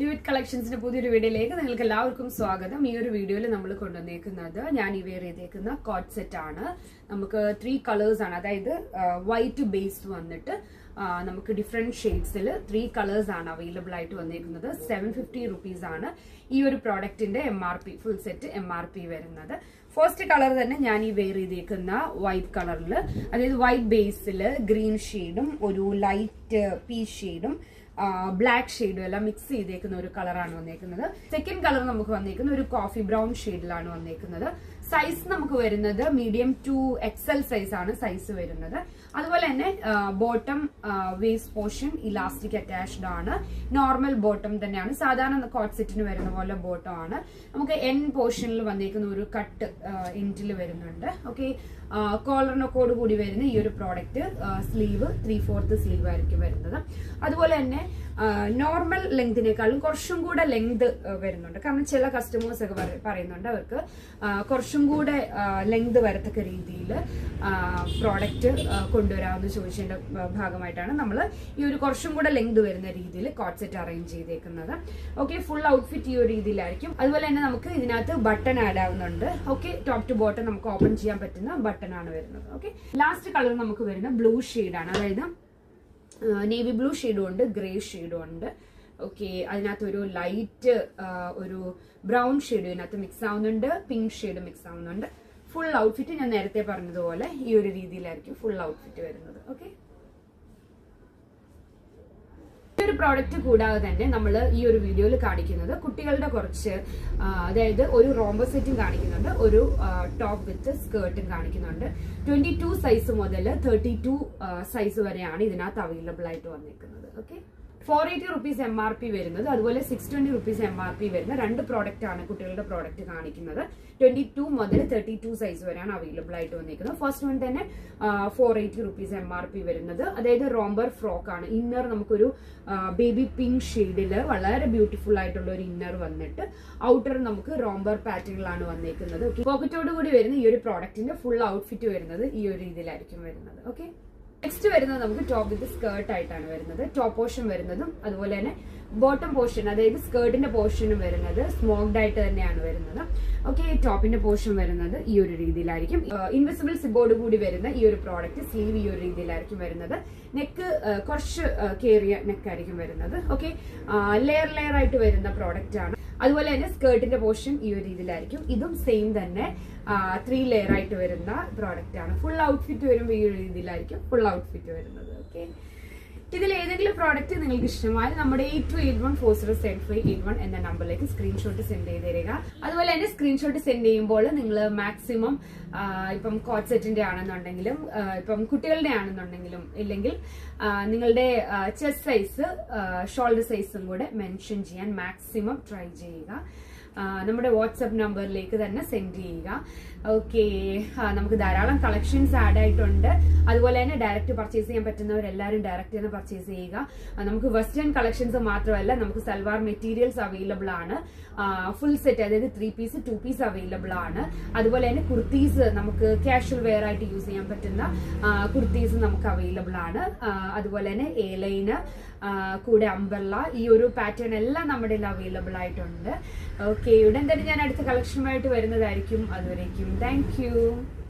ലിവിറ്റ് കളക്ഷൻസിന്റെ പുതിയൊരു വീഡിയോയിലേക്ക് നിങ്ങൾക്ക് എല്ലാവർക്കും സ്വാഗതം. ഈ ഒരു വീഡിയോയിൽ നമ്മൾ കൊണ്ടുവന്നേക്കുന്നത് ഞാൻ ഈ വെയർ ചെയ്തേക്കുന്ന കോട്ട് സെറ്റ് ആണ്. നമുക്ക് ത്രീ കളേഴ്സ് ആണ്. അതായത് വൈറ്റ് ബേസ്ഡ് വന്നിട്ട് നമുക്ക് ഡിഫറെന്റ് ഷെയ്ഡ്സിൽ ത്രീ കളേഴ്സ് ആണ് അവൈലബിൾ ആയിട്ട് വന്നിരിക്കുന്നത് സെവൻ ഫിഫ്റ്റി റുപ്പീസ് ആണ് ഈ ഒരു പ്രോഡക്റ്റിന്റെ M R P full set M R P വരുന്നത്. ഫസ്റ്റ് കളർ തന്നെ ഞാൻ ഈ വെയർ ചെയ്തേക്കുന്ന വൈറ്റ് കളറിൽ അതായത് വൈറ്റ് ബേസിൽ ഗ്രീൻ ഷെയ്ഡും ഒരു ലൈറ്റ് പീ ഷെയ്ഡും ബ്ലാക്ക് ഷെയ്ഡും എല്ലാം മിക്സ് ചെയ്തേക്കുന്ന ഒരു കളറാണ് വന്നേക്കുന്നത്. സെക്കൻഡ് കളർ നമുക്ക് വന്നേക്കുന്ന ഒരു കോഫി ബ്രൗൺ ഷെയ്ഡിലാണ് വന്നേക്കുന്നത്. സൈസ് നമുക്ക് വരുന്നത് മീഡിയം ടു എക്സൽ സൈസ് ആണ് സൈസ് വരുന്നത്. അതുപോലെ തന്നെ bottom waist portion elastic attached ആണ്. നോർമൽ ബോട്ടം തന്നെയാണ്. സാധാരണ കോട്ട് സെറ്റിന് വരുന്ന പോലെ ബോട്ടം ആണ്. നമുക്ക് എൻ പോർഷനിൽ വന്നിരിക്കുന്ന ഒരു കട്ട് ഇന്റിൽ വരുന്നുണ്ട്. ഓക്കെ കോളറിനൊക്കോട് കൂടി വരുന്ന ഈ ഒരു product sleeve three fourth sleeve ആയിരിക്കും വരുന്നത്. അതുപോലെ തന്നെ നോർമൽ ലെങ്തിനേക്കാളും കുറച്ചും കൂടെ ലെങ്ത് വരുന്നുണ്ട്. കാരണം ചില കസ്റ്റമേഴ്സ് ഒക്കെ പറയുന്നുണ്ട് അവർക്ക് കുറച്ചും കൂടെ ലെങ്ത് വരത്തക്ക രീതിയിൽ പ്രോഡക്റ്റ് കൊണ്ടുവരാമെന്ന് ചോദിച്ചതിന്റെ ഭാഗമായിട്ടാണ് നമ്മൾ ഈ ഒരു കുറച്ചും കൂടെ ലെങ്ത് വരുന്ന രീതിയിൽ കോട്ട് സെറ്റ് അറേഞ്ച് ചെയ്തേക്കുന്നത്. ഓക്കെ ഫുൾ ഔട്ട്ഫിറ്റ് ഈ ഒരു രീതിയിലായിരിക്കും. അതുപോലെ തന്നെ നമുക്ക് ഇതിനകത്ത് ബട്ടൺ ആഡ് ആവുന്നുണ്ട്. ഓക്കെ ടോപ്പ് ടു ബോട്ടം നമുക്ക് ഓപ്പൺ ചെയ്യാൻ പറ്റുന്ന ബട്ടൺ ആണ് വരുന്നത്. ഓക്കെ ലാസ്റ്റ് കളർ നമുക്ക് വരുന്ന ബ്ലൂ ആണ്. അതായത് നേവി ബ്ലൂ ഷെയ്ഡും ഉണ്ട് ഗ്രേ ഷെയ്ഡും ഉണ്ട്. ഓക്കെ അതിനകത്ത് ഒരു ലൈറ്റ് ഒരു ബ്രൗൺ ഷെയ്ഡ് ഇതിനകത്ത് മിക്സ് ആവുന്നുണ്ട് പിങ്ക് ഷെയ്ഡ് മിക്സ് ആവുന്നുണ്ട്. ഫുൾ ഔട്ട്ഫിറ്റ് ഞാൻ നേരത്തെ പറഞ്ഞതുപോലെ ഈ ഒരു രീതിയിലായിരിക്കും ഫുൾ ഔട്ട്ഫിറ്റ് വരുന്നത്. ഓക്കെ ഈ ഒരു പ്രോഡക്റ്റ് കൂടാതെ തന്നെ നമ്മൾ ഈ ഒരു വീഡിയോയിൽ കാണിക്കുന്നത് കുട്ടികളുടെ കുറച്ച് അതായത് ഒരു റോംബോ സെറ്റും കാണിക്കുന്നുണ്ട് ഒരു ടോപ്പ് വിത്ത് സ്കേർട്ടും കാണിക്കുന്നുണ്ട്. ട്വന്റി സൈസ് മുതൽ തേർട്ടി സൈസ് വരെയാണ് ഇതിനകത്ത് അവൈലബിൾ ആയിട്ട് വന്നിരിക്കുന്നത് okay four eighty rupees M R P വരുന്നത് അതുപോലെ six twenty rupees M R P വരുന്ന രണ്ട് പ്രോഡക്റ്റ് ആണ് കുട്ടികളുടെ പ്രോഡക്റ്റ് കാണിക്കുന്നത്. ട്വന്റി ടു മുതൽ തേർട്ടി ടു സൈസ് വരെയാണ് അവൈലബിൾ ആയിട്ട് വന്നിരിക്കുന്നത്. ഫസ്റ്റ് വൺ തന്നെ four eighty rupees M R P വരുന്നത്. അതായത് റോംബർ ഫ്രോക്ക് ആണ്. ഇന്നർ നമുക്കൊരു ബേബി പിങ്ക് ഷെയ്ഡിൽ വളരെ ബ്യൂട്ടിഫുൾ ആയിട്ടുള്ള ഒരു ഇന്നർ വന്നിട്ട് ഔട്ടർ നമുക്ക് റോംബർ പാറ്റേണിലാണ് വന്നിരിക്കുന്നത്. പോക്കറ്റോട് കൂടി വരുന്ന ഈ ഒരു പ്രോഡക്റ്റിന്റെ ഫുൾ ഔട്ട്ഫിറ്റ് വരുന്നത് ഈ ഒരു രീതിയിലായിരിക്കും വരുന്നത്. ഓക്കെ നെക്സ്റ്റ് വരുന്നത് നമുക്ക് ടോപ്പ് വിത്ത് സ്കേർട്ട് ആയിട്ടാണ് വരുന്നത്. ടോപ്പ് പോർഷൻ വരുന്നതും അതുപോലെ തന്നെ ബോട്ടം പോർഷൻ അതായത് സ്കേർട്ടിന്റെ പോർഷനും വരുന്നത് സ്മോക്ഡ് ആയിട്ട് തന്നെയാണ് വരുന്നത്. ഓക്കെ ടോപ്പിന്റെ പോർഷൻ വരുന്നത് ഈ ഒരു രീതിയിലായിരിക്കും. ഇൻവിസിബിൾ സിബോർഡ് കൂടി വരുന്ന ഈ ഒരു പ്രോഡക്റ്റ് സ്ലീവ് ഈ ഒരു രീതിയിലായിരിക്കും വരുന്നത്. നെക്ക് കുറച്ച് കയറിയ നെക്കായിരിക്കും വരുന്നത്. ഓക്കെ ലെയർ ലെയർ ആയിട്ട് വരുന്ന പ്രോഡക്റ്റ് ആണ്. അതുപോലെ തന്നെ സ്കേർട്ടിന്റെ പോർഷൻ ഈ ഒരു രീതിയിലായിരിക്കും. ഇതും സെയിം തന്നെ ത്രീ ലെയർ ആയിട്ട് വരുന്ന പ്രോഡക്റ്റ് ആണ്. ഫുൾ ഔട്ട്ഫിറ്റ് വരുമ്പോൾ ഈ ഒരു രീതിയിലായിരിക്കും. ഫുൾ ഔട്ട്ഫിറ്റ് വരുന്നത് ഓക്കെ ഇതിൽ ഏതെങ്കിലും പ്രോഡക്റ്റ് നിങ്ങൾക്ക് ഇഷ്ടമായാൽ നമ്മുടെ eight two eight one four zero seven five eight one എന്ന നമ്പറിലേക്ക് സ്ക്രീൻഷോട്ട് സെൻഡ് ചെയ്ത് തരിക. അതുപോലെ തന്നെ സ്ക്രീൻഷോട്ട് സെൻഡ് ചെയ്യുമ്പോൾ നിങ്ങൾ മാക്സിമം ഇപ്പം കോട്ട് സെറ്റിന്റെ ആണെന്നുണ്ടെങ്കിലും ഇപ്പം കുട്ടികളുടെ ആണെന്നുണ്ടെങ്കിലും ഇല്ലെങ്കിൽ നിങ്ങളുടെ ചെസ്റ്റ് സൈസ് ഷോൾഡർ സൈസും കൂടെ മെൻഷൻ ചെയ്യാൻ മാക്സിമം ട്രൈ ചെയ്യുക. നമ്മുടെ വാട്സപ്പ് നമ്പറിലേക്ക് തന്നെ സെൻഡ് ചെയ്യുക. ഓക്കെ. നമുക്ക് ധാരാളം കളക്ഷൻസ് ആഡ് ആയിട്ടുണ്ട്. അതുപോലെ തന്നെ ഡയറക്റ്റ് പർച്ചേസ് ചെയ്യാൻ പറ്റുന്നവരെല്ലാവരും ഡയറക്റ്റ് തന്നെ പർച്ചേസ് ചെയ്യുക. നമുക്ക് വെസ്റ്റേൺ കളക്ഷൻസ് മാത്രമല്ല നമുക്ക് സൽവാർ മെറ്റീരിയൽസ് അവൈലബിൾ ആണ്. ഫുൾ സെറ്റ് അതായത് three piece two piece available ആണ്. അതുപോലെ തന്നെ കുർത്തീസ് നമുക്ക് കാഷ്വൽ വെയർ ആയിട്ട് യൂസ് ചെയ്യാൻ പറ്റുന്ന കുർത്തീസ് നമുക്ക് അവൈലബിൾ ആണ്. അതുപോലെ തന്നെ എ കൂടെ അംബർല ഈ ഒരു പാറ്റേൺ എല്ലാം നമ്മുടെ അവൈലബിൾ ആയിട്ടുണ്ട്. ഓക്കെ ഉടൻ തന്നെ ഞാൻ അടുത്ത കളക്ഷനുമായിട്ട് വരുന്നതായിരിക്കും. അതുവരേക്കും താങ്ക്